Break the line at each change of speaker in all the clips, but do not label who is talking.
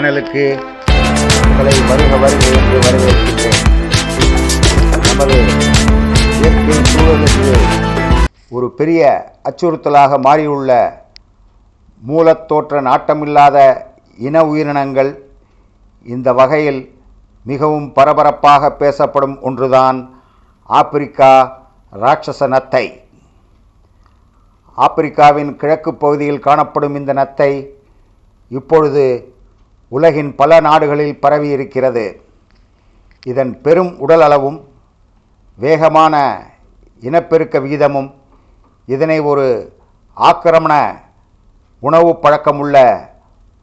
சேனலுக்கு உங்களை வருக வருக என்று வரவேற்கின்றேன். நமது இயற்கை சூழலுக்கு ஒரு பெரிய அச்சுறுத்தலாக மாறியுள்ள மூலத்தோற்ற நாட்டமில்லாத இன உயிரினங்கள் இந்த வகையில் மிகவும் பரபரப்பாக பேசப்படும் ஒன்றுதான் ஆப்பிரிக்கா ராட்சச நத்தை. ஆப்பிரிக்காவின் கிழக்கு பகுதியில் காணப்படும் இந்த நத்தை இப்பொழுது உலகின் பல நாடுகளில் பரவி இருக்கிறது இதன் பெரும் உடல் அளவும் வேகமான இனப்பெருக்க விகிதமும் இதனை ஒரு ஆக்கிரமண உணவு பழக்கமுள்ள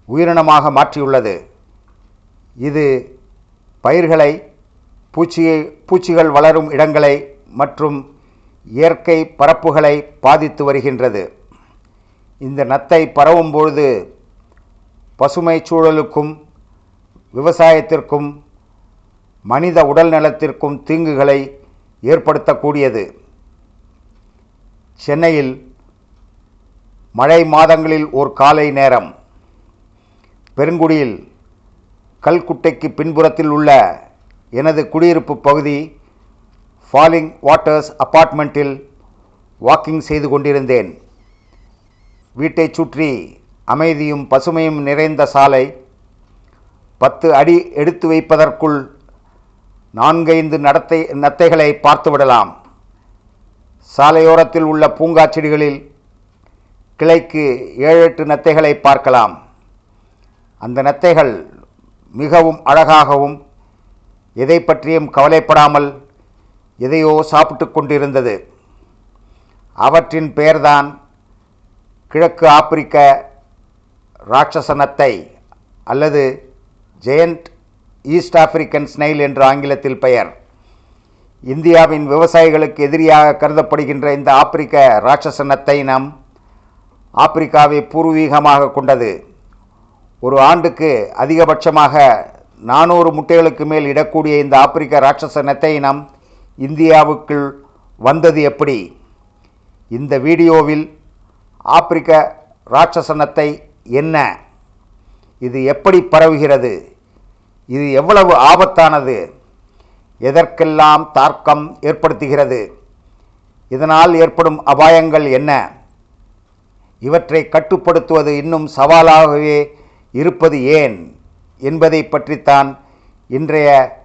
உயிரினமாக மாற்றியுள்ளது. இது பயிர்களை பூச்சியை பூச்சிகள் வளரும் இடங்களை மற்றும் இயற்கை பரப்புகளை பாதித்து வருகின்றது. இந்த நத்தை பரவும் பொழுது பசுமை சூழலுக்கும் விவசாயத்திற்கும் மனித உடல் நலத்திற்கும் தீங்குகளை ஏற்படுத்தக்கூடியது. சென்னையில் மழை மாதங்களில் ஒரு காலை நேரம். பெருங்குடியில் கல்குட்டைக்கு பின்புறத்தில் உள்ள எனது குடியிருப்பு பகுதி ஃபாலிங் வாட்டர்ஸ் அப்பார்ட்மெண்ட்டில் வாக்கிங் செய்து கொண்டிருந்தேன். வீட்டைச் சுற்றி அமைதியும் பசுமையும் நிறைந்த சாலை பத்து அடி எடுத்து வைப்பதற்குள் நான்கைந்து நடத்தை நத்தைகளை பார்த்துவிடலாம் சாலையோரத்தில் உள்ள பூங்கா செடிகளில் கிளைக்கு ஏழெட்டு நத்தைகளை பார்க்கலாம். அந்த நத்தைகள் மிகவும் அழகாகவும் எதை பற்றியும் கவலைப்படாமல் எதையோ சாப்பிட்டு கொண்டிருந்தது. அவற்றின் பெயர்தான் கிழக்கு ஆப்பிரிக்க ராட்சசனத்தை அல்லது ஜெயண்ட் ஈஸ்ட் ஆப்பிரிக்கன் ஸ்னைல் என்று ஆங்கிலத்தில் பெயர். இந்தியாவின் விவசாயிகளுக்கு எதிரியாக கருதப்படுகின்ற இந்த ஆப்பிரிக்க ராட்சசனத்தை இனம் ஆப்பிரிக்காவை பூர்வீகமாக கொண்டது. ஒரு ஆண்டுக்கு அதிகபட்சமாக நானூறு முட்டைகளுக்கு மேல் இடக்கூடிய இந்த ஆப்பிரிக்க ராட்சசனத்தை இனம் இந்தியாவுக்குள் வந்தது எப்படி? இந்த வீடியோவில் ஆப்பிரிக்க ராட்சசனத்தை என்ன? இது எப்படி பரவுகிறது? இது எவ்வளவு ஆபத்தானது? எதற்கெல்லாம் தார்க்கம் ஏற்படுத்துகிறது? இதனால் ஏற்படும் அபாயங்கள் என்ன? இவற்றை கட்டுப்படுத்துவது இன்னும் சவாலாகவே இருப்பது ஏன்? என்பதை பற்றித்தான் இன்றைய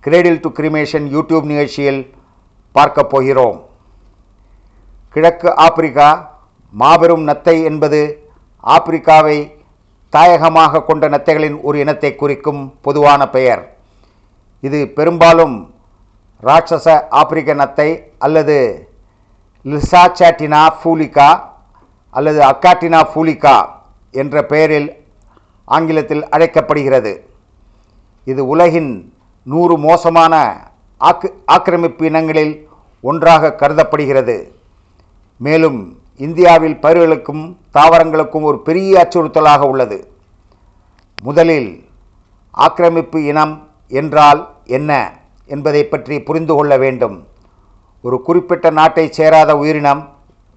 கிரேடில் டு கிரிமேஷன் யூடியூப் நிகழ்ச்சியில் பார்க்கப் போகிறோம். கிழக்கு ஆப்பிரிக்கா மாபெரும் நத்தை என்பது ஆப்பிரிக்காவை தாயகமாக கொண்ட நத்தைகளின் ஒரு இனத்தை குறிக்கும் பொதுவான பெயர். இது பெரும்பாலும் ராட்சச ஆப்பிரிக்க நத்தை அல்லது லிசாச்சாட்டினா ஃபூலிகா அல்லது அக்காட்டினா ஃபூலிகா என்ற பெயரில் ஆங்கிலத்தில் அழைக்கப்படுகிறது. இது உலகின் நூறு மோசமான ஆக்கு ஆக்கிரமிப்பு இனங்களில் ஒன்றாக கருதப்படுகிறது. மேலும் இந்தியாவில் பயிர்களுக்கும் தாவரங்களுக்கும் ஒரு பெரிய அச்சுறுத்தலாக உள்ளது. முதலில் ஆக்கிரமிப்பு இனம் என்றால் என்ன என்பதை பற்றி புரிந்து கொள்ள வேண்டும். ஒரு குறிப்பிட்ட நாட்டைச் சேராத உயிரினம்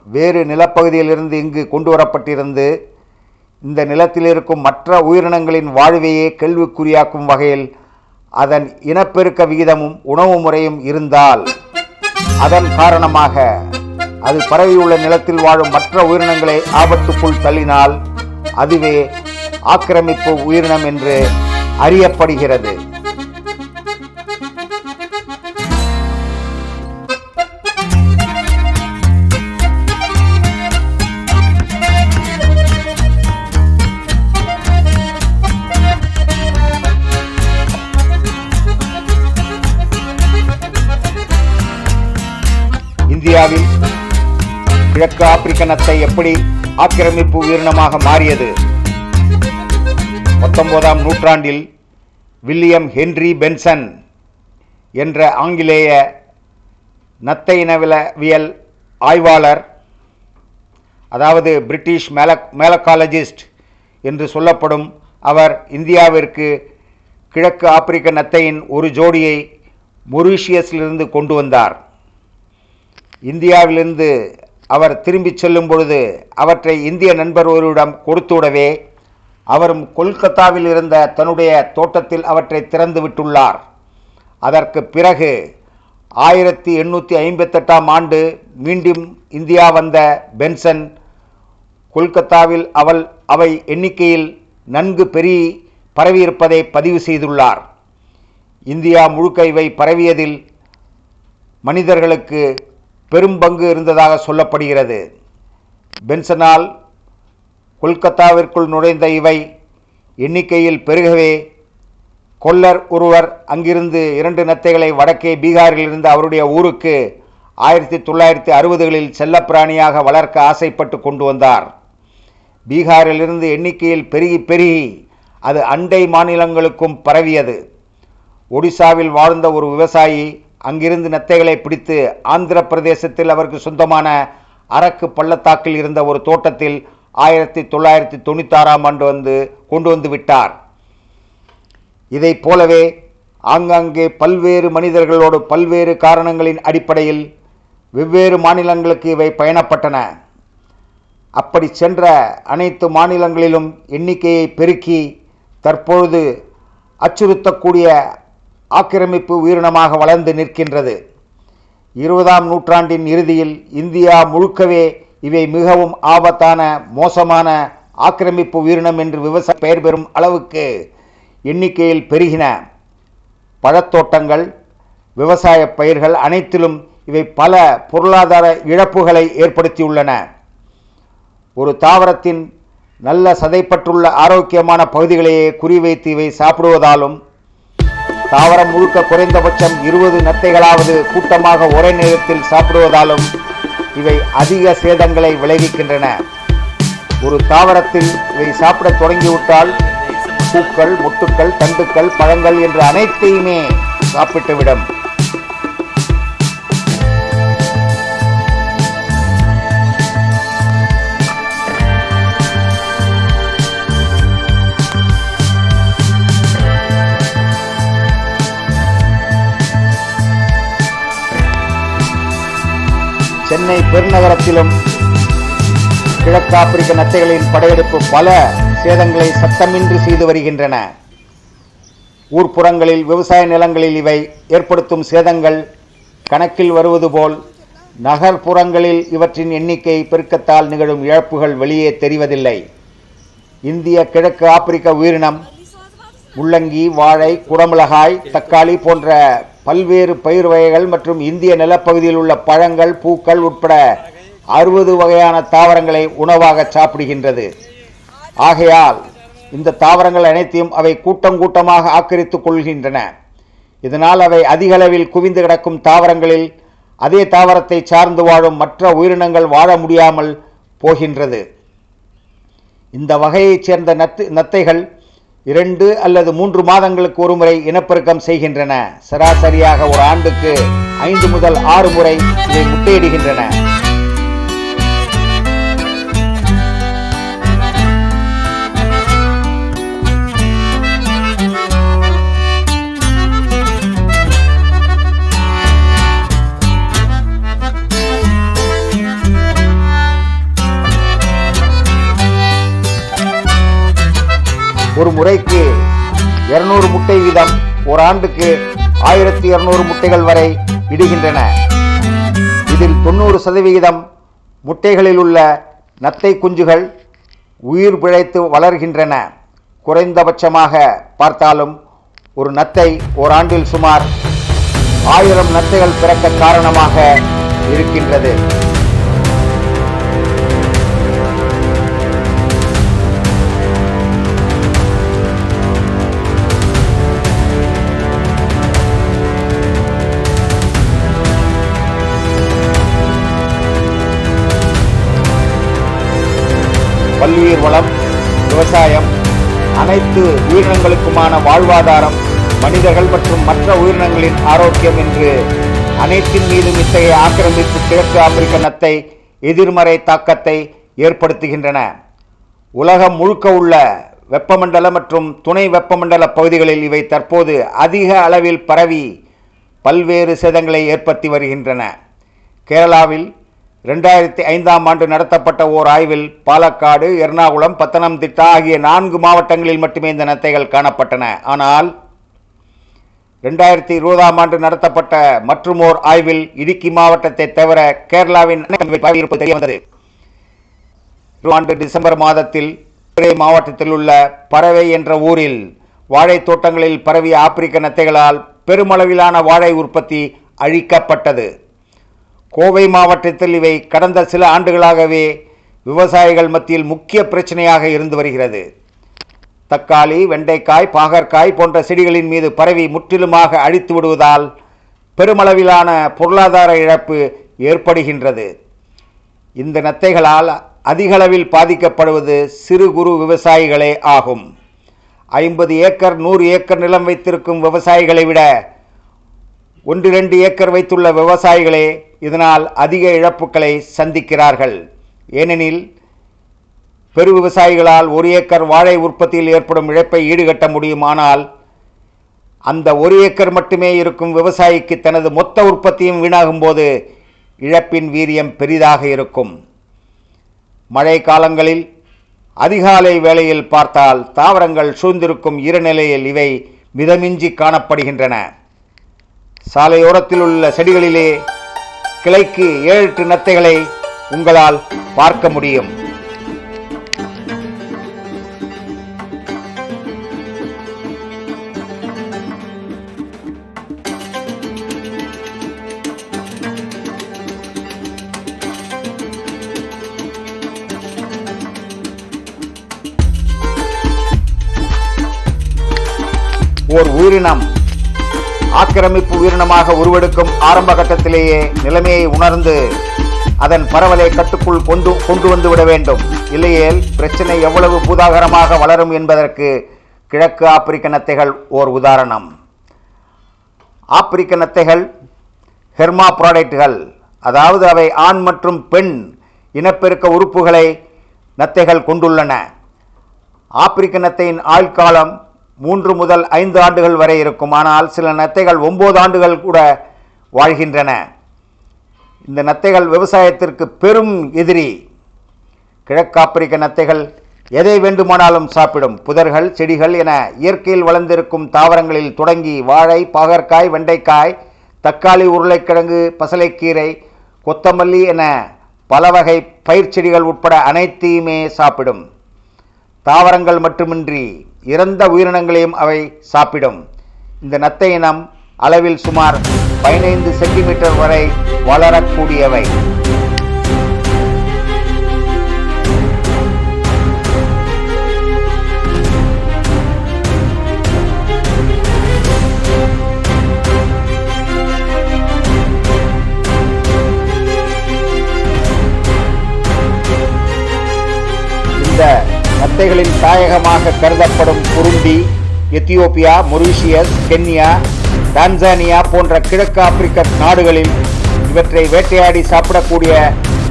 வேறு நிலப்பகுதியிலிருந்து இங்கு கொண்டு வரப்பட்டிருந்து இந்த நிலத்தில் இருக்கும் மற்ற உயிரினங்களின் வாழ்வையே கேள்விக்குறியாக்கும் வகையில் அதன் இனப்பெருக்க விகிதமும் உணவு முறையும் இருந்தால் அதன் காரணமாக அது பரவியுள்ள நிலத்தில் வாழும் மற்ற உயிரினங்களை ஆபத்துக்குள் தள்ளினால் அதுவே ஆக்கிரமிப்பு உயிரினம் என்று அறியப்படுகிறது. கிழக்கு ஆப்பிரிக்க நத்தை எப்படி ஆக்கிரமிப்பு உயிரினமாக மாறியது? பத்தொன்பதாம் நூற்றாண்டில் வில்லியம் ஹென்றி பென்சன் என்ற ஆங்கிலேய நத்தை இனவிலவியல் ஆய்வாளர் அதாவது பிரிட்டிஷ் மேல மேலக்காலஜிஸ்ட் என்று சொல்லப்படும் அவர் இந்தியாவிற்கு கிழக்கு ஆப்பிரிக்க நத்தையின் ஒரு ஜோடியை மொரீஷியஸிலிருந்து கொண்டு வந்தார். இந்தியாவிலிருந்து அவர் திரும்பிச் செல்லும் பொழுது அவற்றை இந்திய நண்பர் ஒருவரிடம் கொடுத்துவிடவே அவரும் கொல்கத்தாவில் இருந்த தன்னுடைய தோட்டத்தில் அவற்றை திறந்து விட்டுள்ளார். அதற்கு பிறகு ஆயிரத்தி எண்ணூற்றி ஐம்பத்தெட்டாம் ஆண்டு மீண்டும் இந்தியா வந்த பென்சன் கொல்கத்தாவில் அவள் அவை எண்ணிக்கையில் நன்கு பெரிய பரவியிருப்பதை பதிவு செய்துள்ளார். இந்தியா முழுக்க இவை பரவியதில் மனிதர்களுக்கு பெரும் பங்கு இருந்ததாக சொல்லப்படுகிறது. பென்சனால் கொல்கத்தாவிற்குள் நுழைந்த இவை எண்ணிக்கையில் பெருகவே கொல்லர் ஒருவர் அங்கிருந்து இரண்டு நத்தைகளை வடக்கே பீகாரிலிருந்து அவருடைய ஊருக்கு ஆயிரத்தி தொள்ளாயிரத்தி அறுபதுகளில் செல்லப்பிராணியாக வளர்க்க ஆசைப்பட்டு கொண்டு வந்தார். பீகாரிலிருந்து எண்ணிக்கையில் பெருகி பெருகி அது அண்டை மாநிலங்களுக்கும் பரவியது. ஒடிசாவில் வாழ்ந்த ஒரு விவசாயி அங்கிருந்து நத்தைகளை பிடித்து ஆந்திர பிரதேசத்தில் அவருக்கு சொந்தமான அரக்கு பள்ளத்தாக்கில் இருந்த ஒரு தோட்டத்தில் ஆயிரத்தி தொள்ளாயிரத்தி தொண்ணூத்தாறாம் ஆண்டு வந்து கொண்டு வந்து விட்டார். இதைப் போலவே ஆங்காங்கே பல்வேறு மனிதர்களோடு பல்வேறு காரணங்களின் அடிப்படையில் வெவ்வேறு மாநிலங்களுக்கு இவை பயணப்பட்டன. அப்படி சென்ற அனைத்து மாநிலங்களிலும் எண்ணிக்கையை பெருக்கி தற்பொழுது அச்சுறுத்தக்கூடிய ஆக்கிரமிப்பு உயிரினமாக வளர்ந்து நிற்கின்றது. இருபதாம் நூற்றாண்டின் இறுதியில் இந்தியா முழுக்கவே இவை மிகவும் ஆபத்தான மோசமான ஆக்கிரமிப்பு உயிரினம் என்று விவசாய பெயர் பெறும் அளவுக்கு எண்ணிக்கையில் பெருகின. பழத்தோட்டங்கள் விவசாய பயிர்கள் அனைத்திலும் இவை பல பொருளாதார இழப்புகளை ஏற்படுத்தியுள்ளன. ஒரு தாவரத்தின் நல்ல சதைப்பற்றுள்ள ஆரோக்கியமான பகுதிகளையே குறிவைத்து இவை சாப்பிடுவதாலும் தாவரம் முழுக்க குறைந்தபட்சம் இருபது நத்தைகளாவது கூட்டமாக ஒரே நேரத்தில் சாப்பிடுவதாலும் இவை அதிக சேதங்களை விளைவிக்கின்றன. ஒரு தாவரத்தில் இவை சாப்பிடத் தொடங்கிவிட்டால் பூக்கள் முட்டுக்கள் தண்டுக்கள் பழங்கள் என்று அனைத்தையுமே சாப்பிட்டுவிடும். சென்னை பெருநகரத்திலும் கிழக்கு ஆப்பிரிக்க நத்தைகளின் படையெடுப்பு பல சேதங்களை சத்தமின்றி செய்து வருகின்றன. ஊர்ப்புறங்களில் விவசாய நிலங்களில் இவை ஏற்படுத்தும் சேதங்கள் கணக்கில் வருவது போல் நகர்ப்புறங்களில் இவற்றின் எண்ணிக்கை பெருக்கத்தால் நிகழும் இழப்புகள் வெளியே தெரிவதில்லை. இந்திய கிழக்கு ஆப்பிரிக்க உயிரினம் முள்ளங்கி வாழை குடமிளகாய் தக்காளி போன்ற பல்வேறு பயிர் வகைகள் மற்றும் இந்திய நிலப்பகுதியில் உள்ள பழங்கள் பூக்கள் உட்பட அறுபது வகையான தாவரங்களை உணவாக சாப்பிடுகின்றது. ஆகையால் இந்த தாவரங்கள் அனைத்தையும் அவை கூட்டம் கூட்டமாக ஆக்கிரித்துக் கொள்கின்றன. இதனால் அவை அதிக அளவில் குவிந்து கிடக்கும் தாவரங்களில் அதே தாவரத்தை சார்ந்து வாழும் மற்ற உயிரினங்கள் வாழ முடியாமல் போகின்றது. இந்த வகையைச் சேர்ந்த நத்து நத்தைகள் இரண்டு அல்லது மூன்று மாதங்களுக்கு ஒரு முறை இனப்பெருக்கம் செய்கின்றன. சராசரியாக ஒரு ஆண்டுக்கு ஐந்து முதல் ஆறு முறை இதை முட்டையிடுகின்றன. ஒரு முறைக்கு இருநூறு முட்டை வீதம் ஒரு ஆண்டுக்கு ஆயிரத்தி இருநூறு முட்டைகள் வரை இடுகின்றன. இதில் தொண்ணூறு சதவிகிதம் முட்டைகளில் உள்ள நத்தை குஞ்சுகள் உயிர் பிழைத்து வளர்கின்றன. குறைந்தபட்சமாக பார்த்தாலும் ஒரு நத்தை ஓராண்டில் சுமார் ஆயிரம் நத்தைகள் பிறக்க காரணமாக இருக்கின்றது. பல்லுயிர் வளம் விவசாயம் அனைத்து உயிரினங்களுக்குமான வாழ்வாதாரம் மனிதர்கள் மற்றும் மற்ற உயிரினங்களின் ஆரோக்கியம் என்று அனைத்தின் மீதும் இத்தகைய ஆக்கிரமிப்பு கிழக்கு ஆப்பிரிக்க நத்தை எதிர்மறை தாக்கத்தை ஏற்படுத்துகின்றன. உலகம் முழுக்க உள்ள வெப்பமண்டல மற்றும் துணை வெப்பமண்டல பகுதிகளில் இவை தற்போது அதிக அளவில் பரவி பல்வேறு சேதங்களை ஏற்படுத்தி வருகின்றன. கேரளாவில் ரெண்டாயிரத்தி ஐந்தாம் ஆண்டு நடத்தப்பட்ட ஓர் ஆய்வில் பாலக்காடு எர்ணாகுளம் பத்தனம்திட்டா ஆகிய நான்கு மாவட்டங்களில் மட்டுமே இந்த நத்தைகள் காணப்பட்டன. ஆனால் ரெண்டாயிரத்தி இருபதாம் ஆண்டு நடத்தப்பட்ட மற்றுமோர் ஆய்வில் இடுக்கி மாவட்டத்தை தவிர கேரளாவின் தெரிய வந்தது. ஆண்டு டிசம்பர் மாதத்தில் மாவட்டத்தில் உள்ள பறவை என்ற ஊரில் வாழைத் தோட்டங்களில் பரவிய ஆப்பிரிக்க நத்தைகளால் பெருமளவிலான வாழை உற்பத்தி அழிக்கப்பட்டது. கோவை மாவட்டத்தில் இவை கடந்த சில ஆண்டுகளாகவே விவசாயிகள் மத்தியில் முக்கிய பிரச்சனையாக இருந்து வருகிறது. தக்காளி வெண்டைக்காய் பாகற்காய் போன்ற செடிகளின் மீது பரவி முற்றிலுமாக அழித்து விடுவதால் பெருமளவிலான பொருளாதார இழப்பு ஏற்படுகின்றது. இந்த நத்தைகளால் அதிகளவில் பாதிக்கப்படுவது சிறு குறு விவசாயிகளே ஆகும். ஐம்பது ஏக்கர் நூறு ஏக்கர் நிலம் வைத்திருக்கும் விவசாயிகளை விட ஒன்று ரெண்டு ஏக்கர் வைத்துள்ள விவசாயிகளே இதனால் அதிக இழப்புகளை சந்திக்கிறார்கள். ஏனெனில் பெரு விவசாயிகளால் ஒரு ஏக்கர் வாழை உற்பத்தியில் ஏற்படும் இழப்பை ஈடுகட்ட முடியுமானால் அந்த ஒரு ஏக்கர் மட்டுமே இருக்கும் விவசாயிக்கு தனது மொத்த உற்பத்தியும் வீணாகும் போது இழப்பின் வீரியம் பெரிதாக இருக்கும். மழை காலங்களில் அதிகாலை வேளையில் பார்த்தால் தாவரங்கள் சூழ்ந்திருக்கும் ஈரநிலையில் இவை மிதமின்றி காணப்படுகின்றன. சாலையோரத்தில் உள்ள செடிகளிலே கிளைக்கு ஏழு எட்டு நத்தைகளை உங்களால் பார்க்க முடியும். ஓர் உயிரினம் ஆக்கிரமிப்பு உயிரினமாக உருவெடுக்கும் ஆரம்ப கட்டத்திலேயே நிலைமையை உணர்ந்து அதன் பரவலை கட்டுக்குள் கொண்டு கொண்டு வந்து விட வேண்டும். இல்லையேல் பிரச்சனை எவ்வளவு பூதாகரமாக வளரும் என்பதற்கு கிழக்கு ஆப்பிரிக்க நத்தைகள் ஓர் உதாரணம். ஆப்பிரிக்க நத்தைகள் ஹெர்மா ப்ராடக்ட்கள் அதாவது அவை ஆண் மற்றும் பெண் இனப்பெருக்க உறுப்புகளை நத்தைகள் கொண்டுள்ளன. ஆப்பிரிக்க நத்தையின் ஆயுட்காலம் மூன்று முதல் ஐந்து ஆண்டுகள் வரை இருக்கும். ஆனால் சில நத்தைகள் ஒம்பது ஆண்டுகள் கூட வாழ்கின்றன. இந்த நத்தைகள் விவசாயத்திற்கு பெரும் எதிரி. கிழக்காப்பிரிக்க நத்தைகள் எதை வேண்டுமானாலும் சாப்பிடும். புதர்கள் செடிகள் என இயற்கையில் வளர்ந்திருக்கும் தாவரங்களில் தொடங்கி வாழை பாகற்காய் வெண்டைக்காய் தக்காளி உருளைக்கிழங்கு பசலைக்கீரை கொத்தமல்லி என பல வகை பயிர் செடிகள் உட்பட அனைத்தையுமே சாப்பிடும். தாவரங்கள் மட்டுமின்றி இறந்த உயிரினங்களையும் அவை சாப்பிடும். இந்த நத்தை இனம் அளவில் சுமார் பதினைந்து சென்டிமீட்டர் வரை வளரக்கூடியவை. நத்தைகளின் தாயகமாக கருதப்படும் Burundi Ethiopia Mauritius Kenya Tanzania போன்ற கிழக்கு ஆப்பிரிக்க நாடுகளில் இவற்றை வேட்டையாடி சாப்பிடக்கூடிய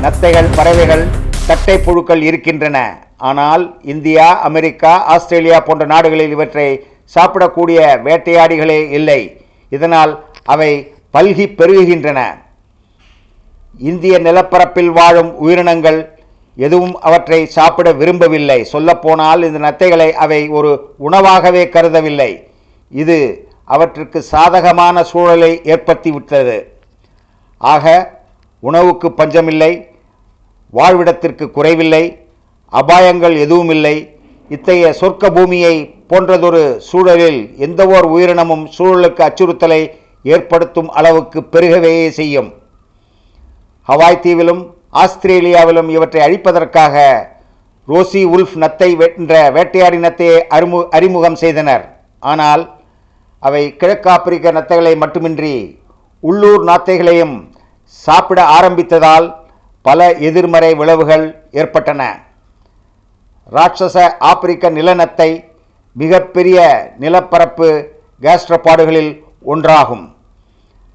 நத்தைகள் பறவைகள் தட்டை புழுக்கள் இருக்கின்றன. ஆனால் இந்தியா அமெரிக்கா ஆஸ்திரேலியா போன்ற நாடுகளில் இவற்றை சாப்பிடக்கூடிய வேட்டையாடிகளே இல்லை. இதனால் அவை பல்கி பெருகுகின்றன. இந்திய நிலப்பரப்பில் வாழும் உயிரினங்கள் எதுவும் அவற்றை சாப்பிட விரும்பவில்லை. சொல்லப்போனால் இந்த நத்தைகளை அவை ஒரு உணவாகவே கருதவில்லை. இது அவற்றுக்கு சாதகமான சூழலை ஏற்படுத்திவிட்டது. ஆக உணவுக்கு பஞ்சமில்லை வாழ்விடத்திற்கு குறைவில்லை அபாயங்கள் எதுவும் இல்லை இத்தகைய சொர்க்க பூமியை போன்றதொரு சூழலில் எந்தவோர் உயிரினமும் சூழலுக்கு அச்சுறுத்தலை ஏற்படுத்தும் அளவுக்கு பெருகவே செய்யும். ஹவாய் தீவிலும் ஆஸ்திரேலியாவிலும் இவற்றை அழிப்பதற்காக ரோசி உல்ஃப் நத்தை என்ற வேட்டையாடி நத்தையை அறிமு அறிமுகம் செய்தனர். ஆனால் அவை கிழக்காப்பிரிக்க நத்தைகளை மட்டுமின்றி உள்ளூர் நாத்தைகளையும் சாப்பிட ஆரம்பித்ததால் பல எதிர்மறை விளைவுகள் ஏற்பட்டன. ராட்சச ஆப்பிரிக்க நிலநத்தை மிகப்பெரிய நிலப்பரப்பு கேஸ்ட்ரப்பாடுகளில் ஒன்றாகும்.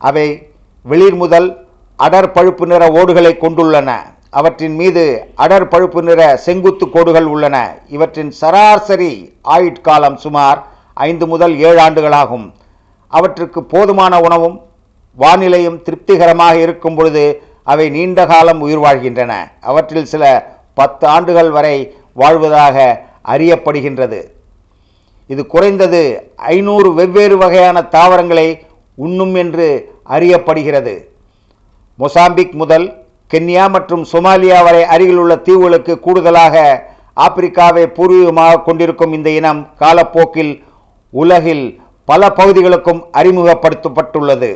அவை வெளிர் முதல் அடர் பழுப்பு நிற ஓடுகளை கொண்டுள்ளன. அவற்றின் மீது அடர் பழுப்பு நிற செங்குத்து கோடுகள் உள்ளன. இவற்றின் சராசரி ஆயுட்காலம் சுமார் ஐந்து முதல் ஏழு ஆண்டுகளாகும். அவற்றுக்கு போதுமான உணவும் வானிலையும் திருப்திகரமாக இருக்கும் பொழுது அவை நீண்ட காலம் உயிர் வாழ்கின்றன. அவற்றில் சில பத்து ஆண்டுகள் வரை வாழ்வதாக அறியப்படுகின்றது. இது குறைந்தது ஐநூறு வெவ்வேறு வகையான தாவரங்களை உண்ணும் என்று அறியப்படுகிறது. மொசாம்பிக் முதல் கென்யா மற்றும் சொமாலியா வரை அருகிலுள்ள தீவுகளுக்கு கூடுதலாக ஆப்பிரிக்காவை பூர்வீகமாக கொண்டிருக்கும் இந்த இனம் காலப்போக்கில் உலகில் பல பகுதிகளுக்கும் அறிமுகப்படுத்தப்பட்டுள்ளது.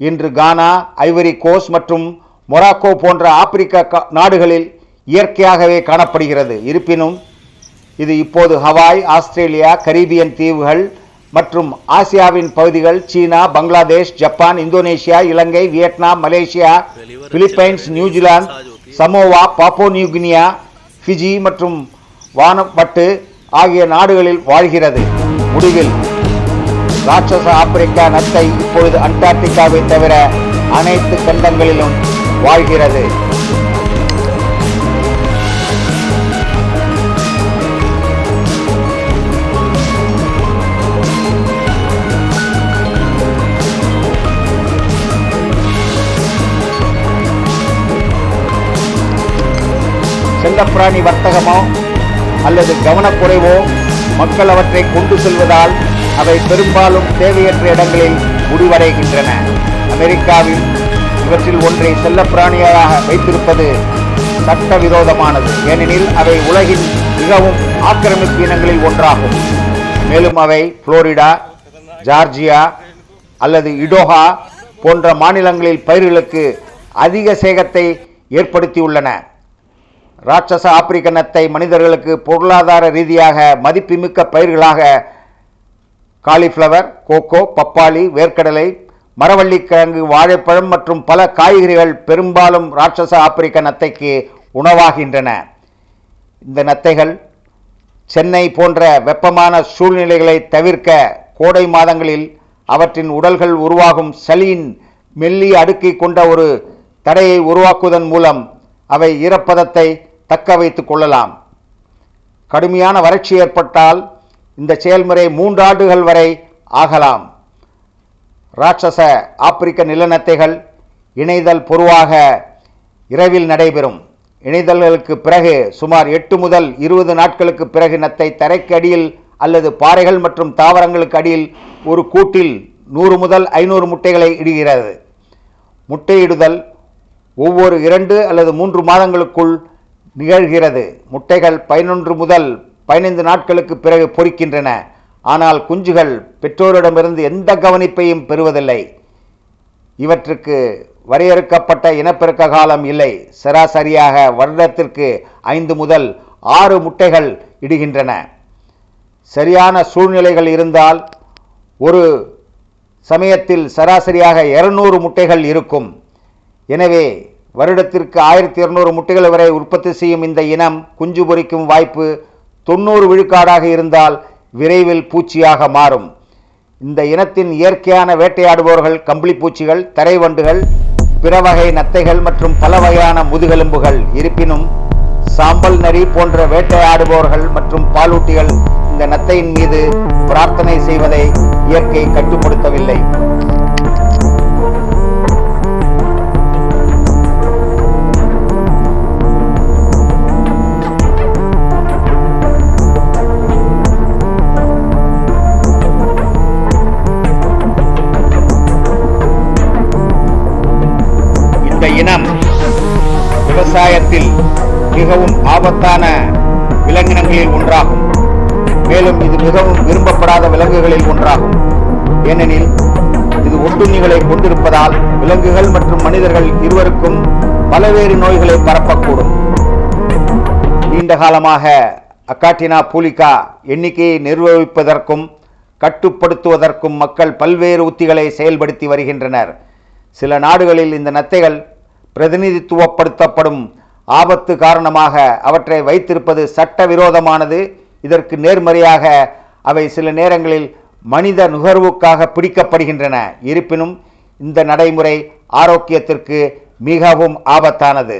இன்று கானா ஐவரி கோஸ் மற்றும் மொராக்கோ போன்ற ஆப்பிரிக்க நாடுகளில் இயற்கையாகவே காணப்படுகிறது. இருப்பினும் இது இப்போது ஹவாய் ஆஸ்திரேலியா கரீபியன் தீவுகள் மற்றும் ஆசியாவின் பகுதிகள் China Bangladesh Japan Indonesia Ilangai Vietnam Malaysia Philippines New Zealand Samoa Papua New Guinea Fiji மற்றும் வானப்பட்டு ஆகிய நாடுகளில் வாழ்கிறது. முடிவில் ராட்சச ஆப்பிரிக்கா நத்தை இப்பொழுது அண்டார்டிகாவை தவிர அனைத்து கண்டங்களிலும் வாழ்கிறது. செல்லப்பிராணி வர்த்தகமோ அல்லது கவனக்குறைவோ மக்கள் அவற்றை கொண்டு செல்வதால் அவை பெரும்பாலும் தேவையற்ற இடங்களில் முடிவடைகின்றன. அமெரிக்காவில் இவற்றில் ஒன்றை செல்லப்பிராணியாக வைத்திருப்பது சட்டவிரோதமானது. ஏனெனில் அவை உலகின் மிகவும் ஆக்கிரமிப்பு இனங்களில் ஒன்றாகும். மேலும் அவை புளோரிடா ஜார்ஜியா அல்லது இடோஹா போன்ற மாநிலங்களில் பயிர்களுக்கு அதிக சேகத்தை ஏற்படுத்தியுள்ளன. ராட்சச ஆப்பிரிக்க நத்தை மனிதர்களுக்கு பொருளாதார ரீதியாக மதிப்புமிக்க பயிர்களாக காலிஃப்ளவர் கோகோ பப்பாளி வேர்க்கடலை மரவள்ளிக்கிழங்கு வாழைப்பழம் மற்றும் பல காய்கறிகள் பெரும்பாலும் ராட்சச ஆப்பிரிக்க நத்தைக்கு உணவாகின்றன. இந்த நத்தைகள் சென்னை போன்ற வெப்பமான சூழ்நிலைகளை தவிர்க்க கோடை மாதங்களில் அவற்றின் உடல்கள் உருவாகும் சளியின் மெல்லிய அடுக்கை கொண்ட ஒரு தடையை உருவாக்குவதன் மூலம் அவை ஈரப்பதத்தை தக்க வைத்துக் கொள்ளலாம். கடுமையான வறட்சி ஏற்பட்டால் இந்த செயல்முறை மூன்று ஆண்டுகள் வரை ஆகலாம். ராட்சச ஆப்பிரிக்க நிலநத்தைகள் இணைதல் பொதுவாக இரவில் நடைபெறும். இணைதல்களுக்கு பிறகு சுமார் எட்டு முதல் இருபது நாட்களுக்கு பிறகு நத்தை தரைக்கு அடியில் அல்லது பாறைகள் மற்றும் தாவரங்களுக்கு அடியில் ஒரு கூட்டில் நூறு முதல் ஐநூறு முட்டைகளை இடுகிறது. முட்டையிடுதல் ஒவ்வொரு இரண்டு அல்லது மூன்று மாதங்களுக்குள் நிகழ்கிறது. முட்டைகள் பதினொன்று முதல் பதினைந்து நாட்களுக்கு பிறகு பொறிக்கின்றன. ஆனால் குஞ்சுகள் பெற்றோரிடமிருந்து எந்த கவனிப்பையும் பெறுவதில்லை. இவற்றுக்கு வரையறுக்கப்பட்ட இனப்பெருக்க காலம் இல்லை. சராசரியாக வருடத்திற்கு ஐந்து முதல் ஆறு முட்டைகள் இடுகின்றன. சரியான சூழ்நிலைகள் இருந்தால் ஒரு சமயத்தில் சராசரியாக 200 முட்டைகள் இருக்கும். எனவே வருடத்திற்கு ஆயிரத்தி இருநூறு முட்டைகள் வரை உற்பத்தி செய்யும் இந்த இனம் குஞ்சு பொரிக்கும் வாய்ப்பு தொண்ணூறு விழுக்காடாக இருந்தால் விரைவில் பூச்சியாக மாறும். இந்த இனத்தின் இயற்கையான வேட்டையாடுபவர்கள் கம்பளிப்பூச்சிகள் தரைவண்டுகள் பிற வகை நத்தைகள் மற்றும் பல வகையான முதுகெலும்புகள். இருப்பினும் சாம்பல் நரி போன்ற வேட்டையாடுபவர்கள் மற்றும் பாலூட்டிகள் இந்த நத்தையின் மீது பிரார்த்தனை செய்வதை இயற்கை கட்டுப்படுத்தவில்லை. மிகவும் ஆபத்தான விலங்கினங்களில் ஒன்றாகும். மேலும் இது மிகவும் விரும்பப்படாத விலங்குகளில் ஒன்றாகும். ஏனெனில் இது ஒட்டுண்ணிகளை கொண்டிருப்பதால் விலங்குகள் மற்றும் மனிதர்கள் இருவருக்கும் பலவேறு நோய்களை பரப்பக்கூடும். நீண்ட காலமாக அக்காட்டினா பூலிகா எண்ணிக்கையை நிர்வகிப்பதற்கும் கட்டுப்படுத்துவதற்கும் மக்கள் பல்வேறு உத்திகளை செயல்படுத்தி வருகின்றனர். சில நாடுகளில் இந்த நத்தைகள் பிரதிநிதித்துவப்படுத்தப்படும் ஆபத்து காரணமாக அவற்றை வைத்திருப்பது சட்டவிரோதமானது. இதற்கு நேர்மறையாக அவை சில நேரங்களில் மனித நுகர்வுக்காக பிடிக்கப்படுகின்றன. இருப்பினும் இந்த நடைமுறை ஆரோக்கியத்திற்கு மிகவும் ஆபத்தானது.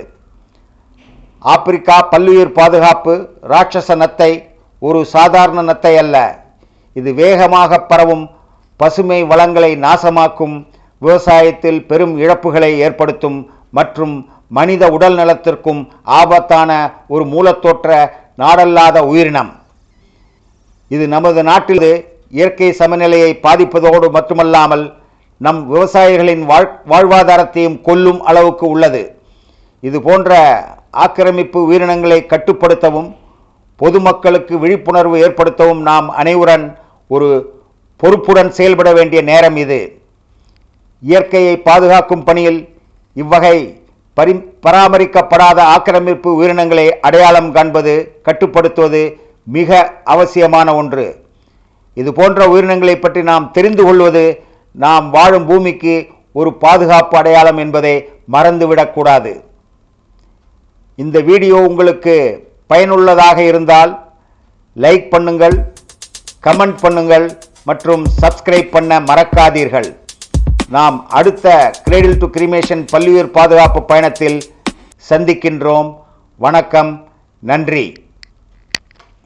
ஆப்பிரிக்கா பல்லுயிர் பாதுகாப்பு ராட்சச நத்தை ஒரு சாதாரண நத்தை அல்ல. இது வேகமாக பரவும் பசுமை வளங்களை நாசமாக்கும் விவசாயத்தில் பெரும் இழப்புகளை ஏற்படுத்தும் மற்றும் மனித உடல் நலத்திற்கும் ஆபத்தான ஒரு மூலத்தோற்ற நாடல்லாத உயிரினம். இது நமது நாட்டில் இயற்கை சமநிலையை பாதிப்பதோடு மட்டுமல்லாமல் நம் விவசாயிகளின் வாழ் வாழ்வாதாரத்தையும் கொல்லும் அளவுக்கு உள்ளது. இது போன்ற ஆக்கிரமிப்பு உயிரினங்களை கட்டுப்படுத்தவும் பொதுமக்களுக்கு விழிப்புணர்வு ஏற்படுத்தவும் நாம் அனைவருடன் ஒரு பொறுப்புடன் செயல்பட வேண்டிய நேரம் இது. இயற்கையை பாதுகாக்கும் பணியில் இவ்வகை பரி பராமரிக்கப்படாத ஆக்கிரமிப்பு உயிரினங்களை அடையாளம் காண்பது கட்டுப்படுத்துவது மிக அவசியமான ஒன்று. இது போன்ற உயிரினங்களை பற்றி நாம் தெரிந்து கொள்வது நாம் வாழும் பூமிக்கு ஒரு பாதுகாப்பு அடையாளம் என்பதை மறந்துவிடக்கூடாது இந்த வீடியோ உங்களுக்கு பயனுள்ளதாக இருந்தால் லைக் பண்ணுங்கள் கமெண்ட் பண்ணுங்கள் மற்றும் சப்ஸ்கிரைப் பண்ண மறக்காதீர்கள். நாம் அடுத்த கிரேடில் டு கிரிமேஷன் பல்லுயிர் பாதுகாப்பு பயணத்தில் சந்திக்கின்றோம். வணக்கம். நன்றி.